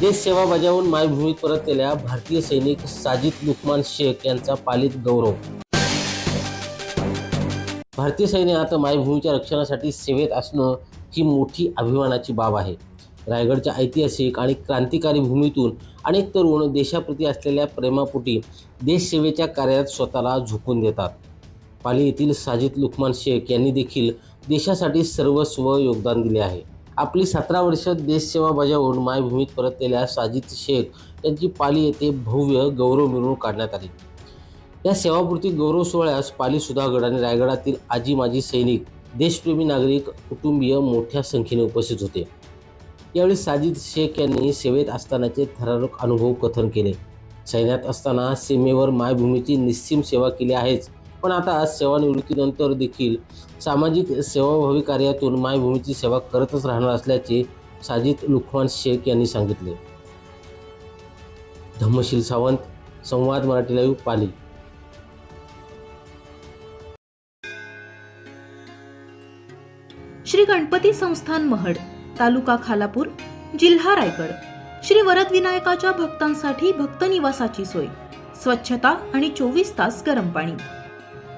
देश सेवा बजावून मायभूमीत परतलेल्या भारतीय सैनिक साजिद लुकमान शेख यांचा पालित गौरव. भारतीय सैन्यात मायभूमीच्या रक्षणासाठी सेवेत असणं ही मोठी अभिमानाची बाब आहे. रायगडच्या ऐतिहासिक आणि क्रांतिकारी भूमीतून अनेक तरुण देशाप्रती असलेल्या प्रेमापोटी देशसेवेच्या कार्यात स्वतःला झोकून देतात. पाली येथील साजिद लुकमान शेख यांनी देखील देशासाठी सर्वस्व योगदान दिले आहे. आपली सतरा वर्ष देशसेवा बजावून मायभूमीत परतलेल्या साजिद शेख यांची पाली येथे भव्य गौरव मिरवणूक काढण्यात आली. या सेवापूर्ती गौरव सोहळ्यास पाली सुधागड आणि रायगडातील आजी माजी सैनिक देशप्रेमी नागरिक कुटुंबीय मोठ्या संख्येने उपस्थित होते. यावेळी साजिद शेख यांनी सेवेत असतानाचे थरारक अनुभव कथन केले. सैन्यात असताना सीमेवर मायभूमीची निस्सीम सेवा केली आहेच. पण आता सेवानिवृत्तीनंतर देखील सामाजिक सेवाभावी कार्यातून मायभूमीची सेवा करतच राहणार असल्याचे साजिद लुखमान शेख यांनी सांगितले. धम्मशील सावंत संवाद मराठी लाईव्ह पाली. श्री गणपती संस्थान महड तालुका खालापूर जिल्हा रायगड. श्री वरद विनायकाच्या भक्तांसाठी भक्त निवासाची सोय. स्वच्छता आणि चोवीस तास गरम पाणी.